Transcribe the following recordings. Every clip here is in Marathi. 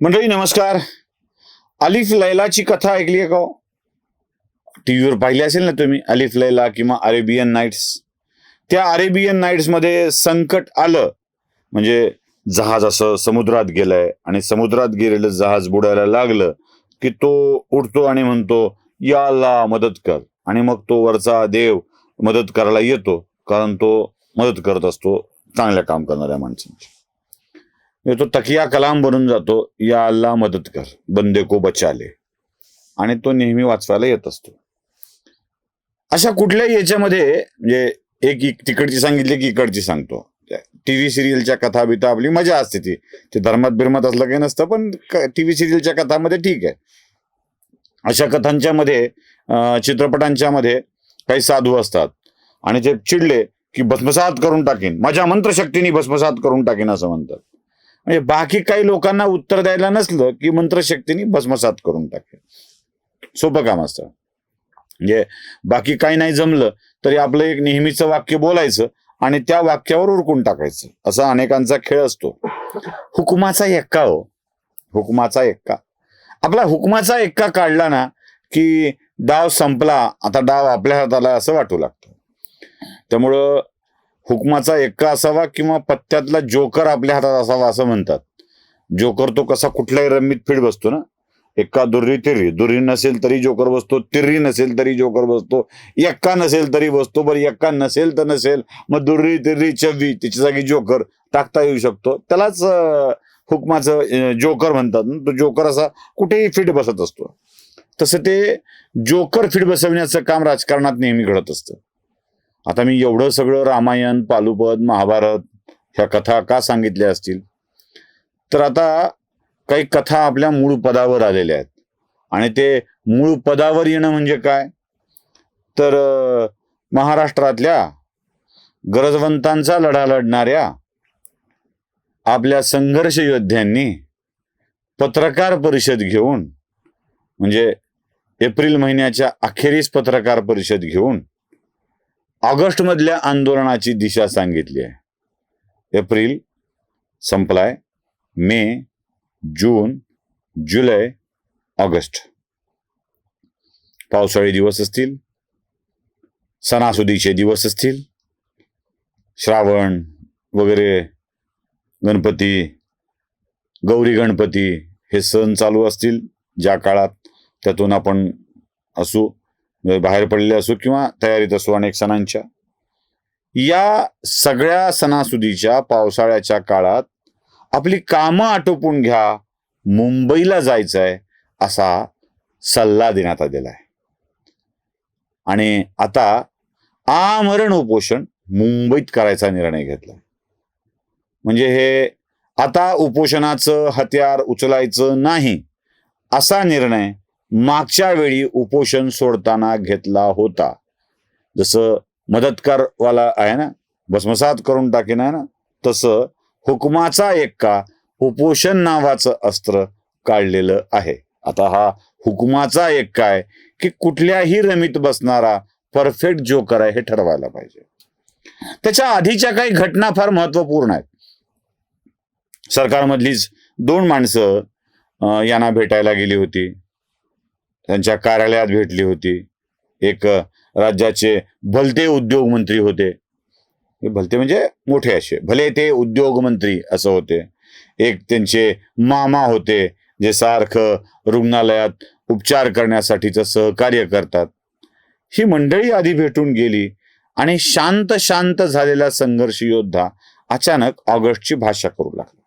मंडळी नमस्कार. अलिफ लैलाची कथा ऐकली आहे का हो? टी टीव्हीवर पाहिली असेल ना तुम्ही अलिफ लैला किंवा अरेबियन नाईट्स त्या अरेबियन नाईट्समध्ये संकट आलं. म्हणजे जहाज असं समुद्रात गेलंय आणि समुद्रात गेलेलं जहाज बुडायला लागलं की तो उठतो आणि म्हणतो याला मदत कर. आणि मग तो वरचा देव मदत करायला येतो कारण तो मदत करत असतो चांगल्या काम करणाऱ्या माणसांची. म्हणजे तो तकिया कलाम बनून जातो या अल्ला मदत कर बंदे को बचाले आणि तो नेहमी वाचवायला येत असतो. अशा कुठल्याही याच्यामध्ये म्हणजे एक तिकडची सांगितली की इकडची सांगतो. टीव्ही सिरियलच्या कथा बिथा आपली मजा असते ती. ते धर्मात बिर्मात असलं काही नसतं पण टीव्ही सिरियलच्या कथामध्ये ठीक आहे. अशा कथांच्या मध्ये चित्रपटांच्या मध्ये काही साधू असतात. आणि ते चिडले की भस्मसात करून टाकेन. माझ्या मंत्रशक्तीने भस्मसात करून टाकेन असं म्हणतात. म्हणजे बाकी काही लोकांना उत्तर द्यायला नसलं की मंत्रशक्तीने भस्मसात करून टाकेल सोपं काम असतं. म्हणजे बाकी काही नाही जमलं तरी आपलं एक नेहमीचं वाक्य बोलायचं आणि त्या वाक्यावर उरकून टाकायचं. असा अनेकांचा खेळ असतो. हुकुमाचा एक्का हो. हुकुमाचा एक्का. आपला हुकुमाचा एक्का काढला ना की डाव संपला आता डाव आपल्या हाताला असं वाटू लागतं. त्यामुळं हुकमाचा एक्का असावा किंवा पत्त्यातला जोकर आपल्या हातात असावा असं म्हणतात. जोकर तो कसा कुठल्याही रम्मीत फिट बसतो ना. एक्का दुर्री तिर्री. दुर्री नसेल तरी जोकर बसतो तिर्री नसेल तरी जोकर बसतो एक्का नसेल तरी बसतो बरं एक्का नसेल तर नसेल मग दुर्री तिर्री चव्वी तिच्या जागी जोकर टाकता येऊ शकतो. त्यालाच हुकमाचं जोकर म्हणतात. ना. तो जोकर असा कुठेही फिट बसत असतो. तसं ते जोकर फिट बसवण्याचं काम राजकारणात नेहमी घडत असतं. आता मी एवढं सगळं रामायण पालुपद महाभारत ह्या कथा का सांगितल्या असतील? तर आता काही कथा आपल्या मूळ पदावर आलेल्या आहेत. आणि ते मूळ पदावर येणं म्हणजे काय? तर महाराष्ट्रातल्या गरजवंतांचा लढा लढणाऱ्या आपल्या संघर्ष योद्ध्यांनी पत्रकार परिषद घेऊन म्हणजे एप्रिल महिन्याच्या अखेरीस पत्रकार परिषद घेऊन ऑगस्ट मधल्या आंदोलनाची दिशा सांगितली आहे. एप्रिल संपलाय. मे जून जुलै ऑगस्ट. पावसाळी दिवस असतील. सणासुदीचे दिवस असतील. श्रावण वगैरे गणपती गौरी गणपती हे सण चालू असतील ज्या काळात त्यातून आपण असू म्हणजे बाहेर पडलेले असो किंवा तयारीत असो अनेक सणांच्या. या सगळ्या सणासुदीच्या पावसाळ्याच्या काळात आपली कामं आटोपून घ्या मुंबईला जायचंय असा सल्ला देण्यात आलेला आहे. आणि आता आमरण उपोषण मुंबईत करायचा निर्णय घेतला. म्हणजे हे आता उपोषणाचं हत्यार उचलायचं नाही असा निर्णय मागच्या वेळी उपोषण सोडताना घेतला होता. जसं मदतकारवाला आहे ना भस्मसात करून टाकेन आहे ना तसं हुकमाचा एक्का उपोषण नावाचं अस्त्र काढलेलं आहे. आता हा हुकमाचा एक काय की कुठल्याही रमीत बसणारा परफेक्ट जोकर आहे हे ठरवायला पाहिजे. त्याच्या आधीच्या काही घटना फार महत्त्वपूर्ण आहेत. सरकारमधलीच दोन माणसं यांना भेटायला गेली होती. त्यांच्या कार्यालयात भेटली होती. एक राज्याचे भलते उद्योग मंत्री होते. भलते म्हणजे मोठे असे. भले ते उद्योग मंत्री असं होते. एक त्यांचे मामा होते जे सारखं रुग्णालयात उपचार करण्यासाठीचं सहकार्य करतात. ही मंडळी आधी भेटून गेली आणि शांत शांत झालेला संघर्ष योद्धा अचानक ऑगस्टची भाषा करू लागला.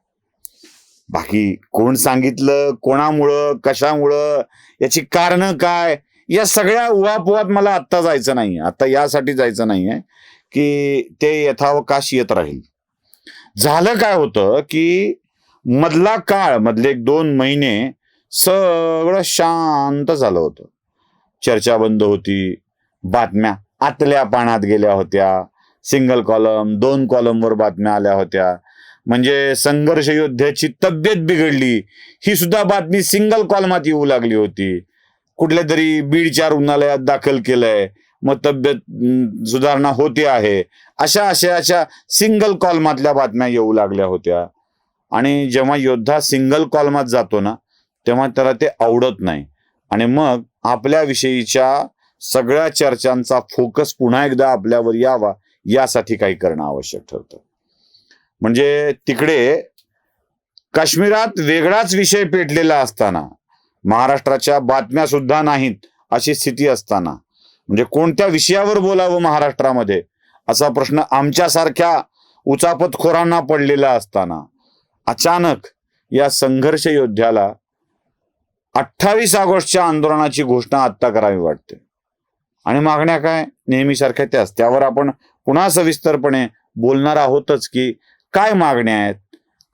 बाकी कोण सांगितलं कोणामुळं कशामुळं याची कारण काय या सगळ्या उहापोहात मला आत्ता जायचं नाही आता यासाठी जायचं नाही आहे की ते यथावकाश येत राहील. झालं काय होतं की मधला काळ मधले एक दोन महिने सगळं शांत झालं होतं. चर्चा बंद होती बातम्या आतल्या पाण्यात गेल्या होत्या सिंगल कॉलम दोन कॉलमवर बातम्या आल्या होत्या म्हणजे संघर्ष योद्ध्याची तब्येत बिघडली ही सुद्धा बातमी सिंगल कॉलमात येऊ लागली होती. कुठल्या तरी बीडच्या रुग्णालयात दाखल केलंय मग तब्येत सुधारणा होते आहे. अशा अशा अशा सिंगल कॉलमातल्या बातम्या येऊ लागल्या होत्या. आणि जेव्हा योद्धा सिंगल कॉलमात जातो ना तेव्हा त्याला ते आवडत नाही. आणि मग आपल्याविषयीच्या सगळ्या चर्चांचा फोकस पुन्हा एकदा आपल्यावर यावा यासाठी काही करणं आवश्यक ठरतं. म्हणजे तिकडे काश्मीरात वेगळाच विषय पेटलेला असताना महाराष्ट्राच्या बातम्या सुद्धा नाहीत अशी स्थिती असताना. म्हणजे कोणत्या विषयावर बोलावं महाराष्ट्रामध्ये? असा प्रश्न आमच्यासारख्या उचापतखोरांना पडलेला असताना. अचानक या संघर्ष योद्ध्याला अठ्ठावीस ऑगस्टच्या आंदोलनाची घोषणा आत्ता करावी वाटते. आणि मागण्या काय? नेहमीसारख्या त्याच. त्यावर आपण पुन्हा सविस्तरपणे बोलणार आहोतच की काय मागण्या आहेत?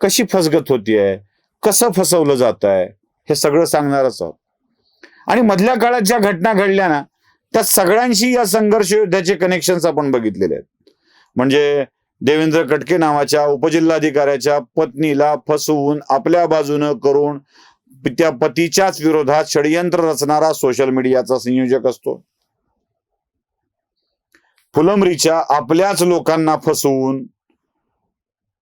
कशी फसगत होतीये? कसं फसवलं जात आहे हे सगळं सांगणारच आहोत. आणि मधल्या काळात ज्या घटना घडल्या ना त्या सगळ्यांशी या संघर्ष युद्धाचे कनेक्शन्स आपण बघितलेले आहेत. म्हणजे देवेंद्र कटके नावाच्या उपजिल्हाधिकाऱ्याच्या पत्नीला फसवून आपल्या बाजूनं करून त्या पतीच्याच विरोधात षडयंत्र रचणारा सोशल मीडियाचा संयोजक असतो. फुलंबरीच्या आपल्याच लोकांना फसवून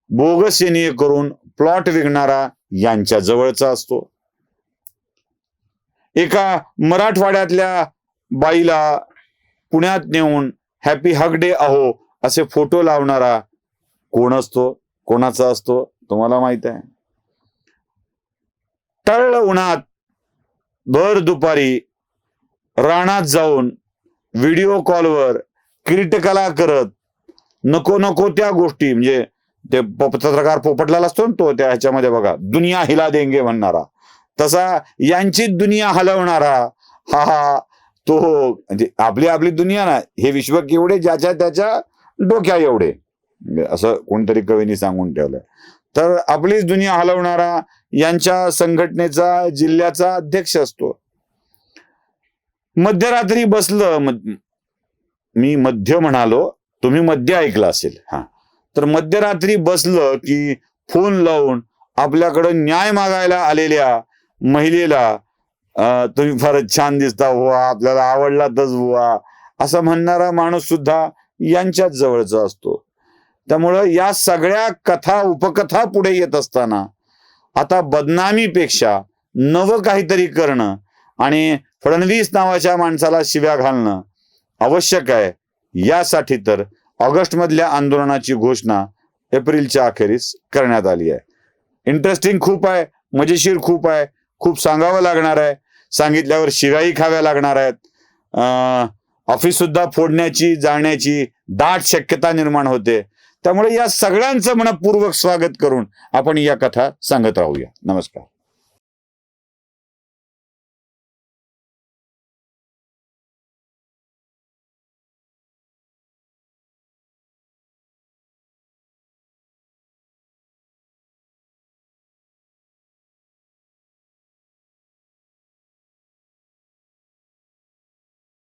बोगस करून प्लॉट विकणारा यांच्या जवळचा असतो. एका मराठवाड्यातल्या बाईला पुण्यात नेऊन हॅपी हग डे अहो असे फोटो लावणारा कोण असतो? कोणाचा असतो? तुम्हाला माहीत आहे. तळ उन्हात भर दुपारी रानात जाऊन व्हिडिओ कॉलवर कीटकला करत नको नको त्या गोष्टी म्हणजे ते पत्रकार पोपटलाल असतो ना तो त्या ह्याच्यामध्ये बघा दुनिया हिला देंगे म्हणणारा. तसा यांची दुनिया हलवणारा हा हा तो म्हणजे आपली आपली दुनिया ना हे विश्व केवढे ज्याच्या त्याच्या डोक्या एवढे. म्हणजे असं कोणतरी कवीनी सांगून ठेवलंय. तर आपलीच दुनिया हलवणारा यांच्या संघटनेचा जिल्ह्याचा अध्यक्ष असतो. मध्यरात्री बसलं मी मध्य म्हणालो तुम्ही मध्य ऐकलं असेल. हा. तर मध्यरात्री बसलं की फोन लावून आपल्याकडं न्याय मागायला आलेल्या महिलेला तुम्ही फारच छान दिसता हुआ आपल्याला आवडलातच हुआ असं म्हणणारा माणूस सुद्धा यांच्याच जवळचा असतो. त्यामुळं या सगळ्या कथा उपकथा पुढे येत असताना आता बदनामीपेक्षा नवं काहीतरी करणं आणि फडणवीस नावाच्या माणसाला शिव्या घालणं आवश्यक आहे. यासाठी तर ऑगस्ट मधल्या आंदोलनाची घोषणा एप्रिलच्या अखेरीस करण्यात आली आहे. इंटरेस्टिंग खूप आहे मजेशीर खूप आहे खूप सांगावं लागणार आहे. सांगितल्यावर शिव्याही खाव्या लागणार आहेत. अं, ऑफिस सुद्धा फोडण्याची जाळण्याची दाट शक्यता निर्माण होते. त्यामुळे या सगळ्यांचं मनपूर्वक स्वागत करून आपण या कथा सांगत राहूया. नमस्कार.